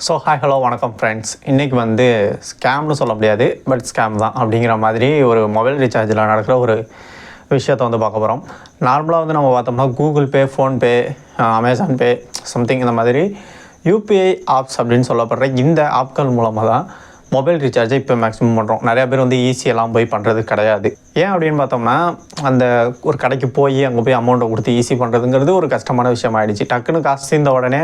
So hi hello வணக்கம் friends இன்றைக்கி வந்து ஸ்கேம்னு சொல்ல முடியாது பட் ஸ்கேம் தான் அப்படிங்கிற மாதிரி ஒரு மொபைல் ரீசார்ஜில் நடக்கிற ஒரு விஷயத்தை வந்து பார்க்க போகிறோம் நார்மலாக வந்து நம்ம பார்த்தோம்னா Google Pay PhonePe Amazon Pay something இந்த மாதிரி யூபிஐ ஆப்ஸ் அப்படின்னு சொல்லப்படுற இந்த ஆப்கள் மூலமாக தான் மொபைல் ரீசார்ஜை இப்போ மேக்ஸிமம் பண்ணுறோம் நிறையா பேர் வந்து ஈஸியெல்லாம் போய் பண்ணுறது கிடையாது. ஏன் அப்படின்னு பார்த்தோம்னா அந்த ஒரு கடைக்கு போய் அங்கே போய் அமௌண்ட்டை கொடுத்து ஈஸி பண்ணுறதுங்கிறது ஒரு கஷ்டமான விஷயம் ஆகிடுச்சு டக்குன்னு காசு சேர்ந்த உடனே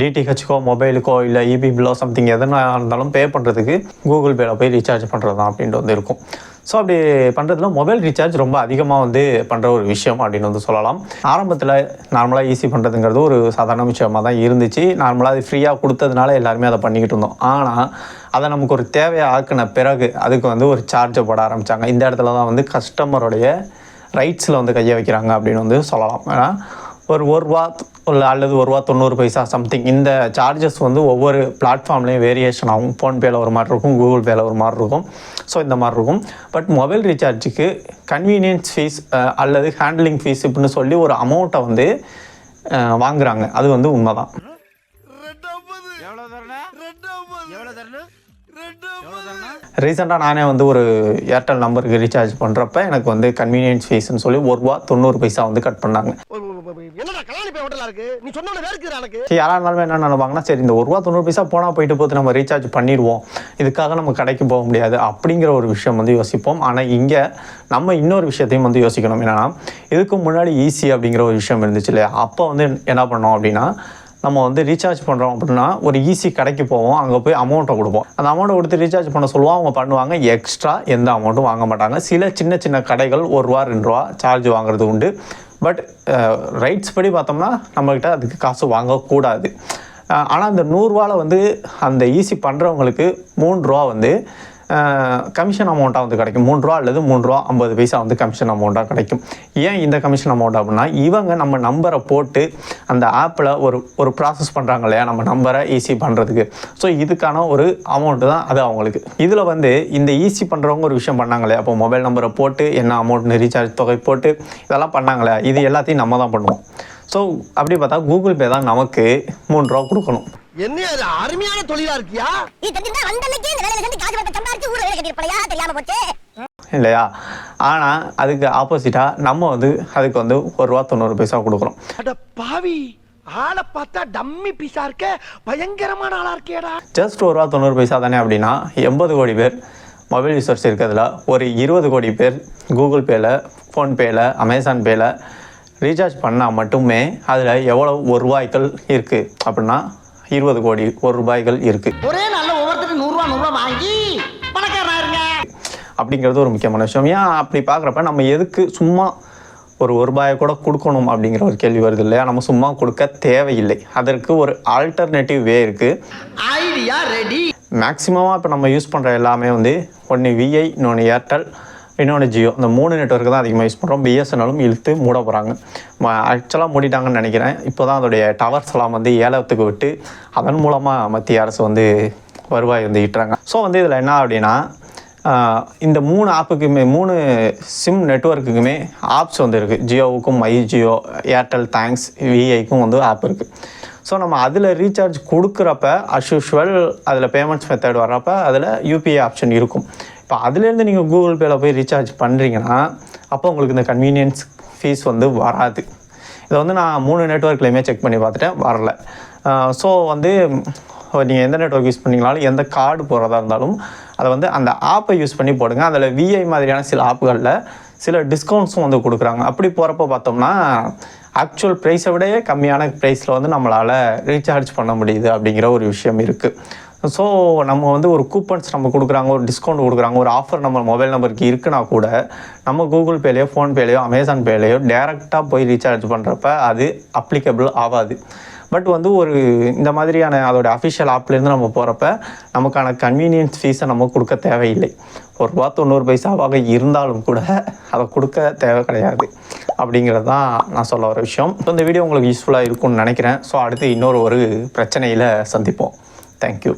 டிடிஹெச்க்கோ மொபைலுக்கோ இல்லை இபி பில்லோ சம்திங் எதனா இருந்தாலும் பே பண்ணுறதுக்கு கூகுள் பேல போய் ரீசார்ஜ் பண்ணுறது தான் அப்படின்ட்டு வந்து இருக்கும். ஸோ அப்படி பண்ணுறதுல மொபைல் ரீசார்ஜ் ரொம்ப அதிகமாக வந்து பண்ணுற ஒரு விஷயம் அப்படின்னு வந்து சொல்லலாம். ஆரம்பத்தில் நார்மலாக ஈஸி பண்ணுறதுங்கிறது ஒரு சாதாரண விஷயமாக தான் இருந்துச்சு. நார்மலாக அது ஃப்ரீயாக கொடுத்ததுனால எல்லாருமே அதை பண்ணிக்கிட்டு இருந்தோம். ஆனால் அதை நமக்கு ஒரு தேவையை ஆக்கின பிறகு அதுக்கு வந்து ஒரு சார்ஜை போட ஆரம்பித்தாங்க இந்த இடத்துல தான் வந்து கஸ்டமருடைய ரைட்ஸில் வந்து கையை வைக்கிறாங்க அப்படின்னு வந்து சொல்லலாம். ஏன்னா ஒரு ஒரு ரூபா இல்லை அல்லது ஒரு ரூபா தொண்ணூறு பைசா சம்திங் இந்த சார்ஜஸ் வந்து ஒவ்வொரு பிளாட்ஃபார்ம்லேயும் வேரியேஷன் ஆகும். ஃபோன்பேயில் ஒரு மாதிரி இருக்கும் கூகுள் பேயில் ஒரு மாதிரி இருக்கும். ஸோ இந்த மாதிரி இருக்கும். பட் மொபைல் ரீசார்ஜுக்கு கன்வீனியன்ஸ் ஃபீஸ் அல்லது ஹேண்ட்லிங் ஃபீஸ் இப்படின்னு சொல்லி ஒரு அமௌண்ட்டை வந்து வாங்குறாங்க. அது வந்து உண்மைதான். தான் ரீசெண்டாக நானே வந்து ஒரு ஏர்டெல் நம்பருக்கு ரீசார்ஜ் பண்ணுறப்ப எனக்கு வந்து கன்வீனியன்ஸ் ஃபீஸ்னு சொல்லி ஒரு ரூபா தொண்ணூறு பைசா வந்து கட் பண்ணாங்க. என்னடா கலாணி போய் ஹோட்டலா இருக்கு? நீ சொன்ன வேர்க்குது எனக்கு. சரி, யாரா இருந்தாலும் என்ன நினைப்பாங்கன்னா சரி இந்த ஒரு ரூபா தொண்ணூறு பைசா போனால் போயிட்டு போது நம்ம ரீசார்ஜ் பண்ணிடுவோம். இதுக்காக நம்ம கடைக்கு போக முடியாது. அப்படிங்கிற ஒரு விஷயம் வந்து யோசிப்போம். ஆனால் இங்கே நம்ம இன்னொரு விஷயத்தையும் வந்து யோசிக்கணும். என்னன்னா இதுக்கு முன்னாடி ஈஸி அப்படிங்கிற ஒரு விஷயம் இருந்துச்சு இல்லையா? அப்போ வந்து என்ன பண்ணோம் அப்படின்னா நம்ம வந்து ரீசார்ஜ் பண்ணுறோம் அப்படின்னா ஒரு ஈஸி கடைக்கு போவோம். அங்கே போய் அமௌண்ட்டை கொடுப்போம். அந்த அமௌண்ட்டை கொடுத்து ரீசார்ஜ் பண்ண சொல்லுவோம். அவங்க பண்ணுவாங்க. எக்ஸ்ட்ரா எந்த அமௌண்ட்டும் வாங்க மாட்டாங்க. சில சின்ன சின்ன கடைகள் ஒரு ரூபா ரெண்டு ரூபா சார்ஜ் வாங்குறது உண்டு. பட் ரைட்ஸ் படி பார்த்தோம்னா நம்மக்கிட்ட அதுக்கு காசு வாங்கக்கூடாது. ஆனால் அந்த நூறுரூவாவில் வந்து அந்த ஈஸி பண்ணுறவங்களுக்கு மூணு ரூபா வந்து கமிஷன் அமௌண்ட்டாக வந்து கிடைக்கும். மூன்றுரூவா ரூபா அல்லது மூன்றுரூவா ரூபா ஐம்பது பைசா வந்து கமிஷன் அமௌண்ட்டாக கிடைக்கும். ஏன் இந்த கமிஷன் அமௌண்ட் அப்படின்னா இவங்க நம்ம நம்பரை போட்டு அந்த ஆப்பில் ஒரு ஒரு ப்ராசஸ் பண்ணுறாங்க இல்லையா? நம்ம நம்பரை ஈஸி பண்ணுறதுக்கு ஸோ இதுக்கான ஒரு அமௌண்ட்டு தான் அது அவங்களுக்கு. இதில் வந்து இந்த ஈஸி பண்ணுறவங்க ஒரு விஷயம் பண்ணாங்களே அப்போ மொபைல் நம்பரை போட்டு என்ன அமௌண்ட்னு ரீசார்ஜ் தொகை போட்டு இதெல்லாம் பண்ணாங்களே இது எல்லாத்தையும் நம்ம தான் பண்ணுவோம். ஸோ அப்படி பார்த்தா கூகுள் பே தான் நமக்கு மூன்று ரூபா கொடுக்கணும். என்ன அது அருமையான தொழிலா இருக்கியா? நீ தெரிஞ்சிருந்தா வந்த அன்னைக்கு இந்த வேலையில செஞ்சு காசு பத்த சம்பாரிச்சு ஊரை வேலை கட்டிருப்பலையா தெரியாம போச்சு. இல்லையா? ஆனால் அதுக்கு ஆப்போசிட்டாக நம்ம வந்து அதுக்கு வந்து ஒரு ரூபா தொண்ணூறு பைசா கொடுக்குறோம். அட பாவி ஆளை பார்த்தா டம்மி பீஸா இருக்க பயங்கரமான ஆளா இருக்கேடா. ஜஸ்ட் ஒரு ரூபா தொண்ணூறு பைசா தானே அப்படின்னா எண்பது கோடி பேர் மொபைல் யூசர்ஸ் இருக்கிறதுல ஒரு இருபது கோடி பேர் கூகுள் பேயில் ஃபோன்பேயில் அமேசான் பேயில் ரீசார்ஜ் பண்ணால் மட்டுமே அதில் எவ்வளோ ஒரு ரூபாய்கள் இருக்குது அப்படின்னா இருபது கோடி ஒரு ரூபாய்கள் இருக்குது ஒரே நாள்ல ஒவ்வொருத்தருக்கு நூறு ரூபா நூறு ரூபா வாங்கி பணக்காரனா இருங்க. அப்படிங்கிறது ஒரு முக்கியமான விஷயம். ஏன் அப்படி பார்க்குறப்ப நம்ம எதுக்கு சும்மா ஒரு ஒரு ரூபாயை கூட கொடுக்கணும் அப்படிங்கிற ஒரு கேள்வி வருது இல்லையா? நம்ம சும்மா கொடுக்க தேவையில்லை. அதற்கு ஒரு ஆல்டர்னேட்டிவ் வே இருக்குது ஐடியா ரெடி மேக்ஸிமமாக இப்போ நம்ம யூஸ் பண்ணுற எல்லாமே வந்து ஒன்று விஐ இன்னொன்று ஏர்டெல் இன்னொன்று ஜியோ. இந்த மூணு நெட்ஒர்க்கு தான் அதிகமாக யூஸ் பண்ணுறோம் பிஎஸ்என்எலும் இழுத்து மூட போகிறாங்க ஆக்சுவலாக மூடிட்டாங்கன்னு நினைக்கிறேன். இப்போ தான் அதோடைய டவர்ஸ் எல்லாம் வந்து ஏலத்துக்கு விட்டு அதன் மூலமாக மத்திய அரசு வந்து வருவாய் வந்து ஈட்டுறாங்க. ஸோ வந்து இதில் என்ன அப்படின்னா இந்த மூணு ஆப்புக்குமே மூணு சிம் நெட்வொர்க்குக்குமே ஆப்ஸ் வந்து இருக்குது ஜியோவுக்கும் மை ஜியோ ஏர்டெல் தேங்க்ஸ் விஐக்கும் வந்து ஆப் இருக்குது ஸோ நம்ம அதில் ரீசார்ஜ் கொடுக்குறப்ப அஸ் யூஷுவல் அதில் பேமெண்ட்ஸ் மெத்தட் வர்றப்ப அதில் யூபிஐ ஆப்ஷன் இருக்கும். இப்போ அதுலேருந்து நீங்கள் கூகுள் பேயில் போய் ரீசார்ஜ் பண்ணுறீங்கன்னா அப்போ உங்களுக்கு இந்த கன்வீனியன்ஸ் ஃபீஸ் வந்து வராது. இதை வந்து நான் மூணு நெட்ஒர்க்லையுமே செக் பண்ணி பார்த்துட்டேன் வரல. ஸோ வந்து நீங்கள் எந்த நெட்ஒர்க் யூஸ் பண்ணீங்கனாலும் எந்த கார்டு போடுறதா இருந்தாலும் அதை வந்து அந்த ஆப்பை யூஸ் பண்ணி போடுங்க. அதில் விஐ மாதிரியான சில ஆப்புகளில் சில டிஸ்கவுண்ட்ஸும் வந்து கொடுக்குறாங்க. அப்படி போகிறப்ப பார்த்தோம்னா ஆக்சுவல் ப்ரைஸை விட கம்மியான ப்ரைஸில் வந்து நம்மளால் ரீசார்ஜ் பண்ண முடியுது அப்படிங்கிற ஒரு விஷயம் இருக்குது ஸோ நம்ம வந்து ஒரு கூப்பன்ஸ் நம்ம கொடுக்குறாங்க ஒரு டிஸ்கவுண்ட் கொடுக்குறாங்க ஒரு ஆஃபர் நம்ம மொபைல் நம்பருக்கு இருக்குன்னா கூட நம்ம கூகுள் பேலையோ ஃபோன்பேலையோ அமேசான் பேலையோ டேரெக்டாக போய் ரீசார்ஜ் பண்ணுறப்ப அது அப்ளிகபிள் ஆகாது. பட் வந்து ஒரு இந்த மாதிரியான அதோட அஃபிஷியல் ஆப்லேருந்து நம்ம போகிறப்ப நமக்கான கன்வீனியன்ஸ் ஃபீஸை நம்ம கொடுக்க தேவையில்லை. ஒரு ரூபா தொண்ணூறு பைசாவாக இருந்தாலும் கூட அதை கொடுக்க தேவை கிடையாது. அப்படிங்கிறது தான் நான் சொல்ல வர விஷயம். இந்த வீடியோ உங்களுக்கு யூஸ்ஃபுல்லாக இருக்கும்னு நினைக்கிறேன். ஸோ அடுத்து இன்னொரு ஒரு பிரச்சனையில் சந்திப்போம். தேங்க்யூ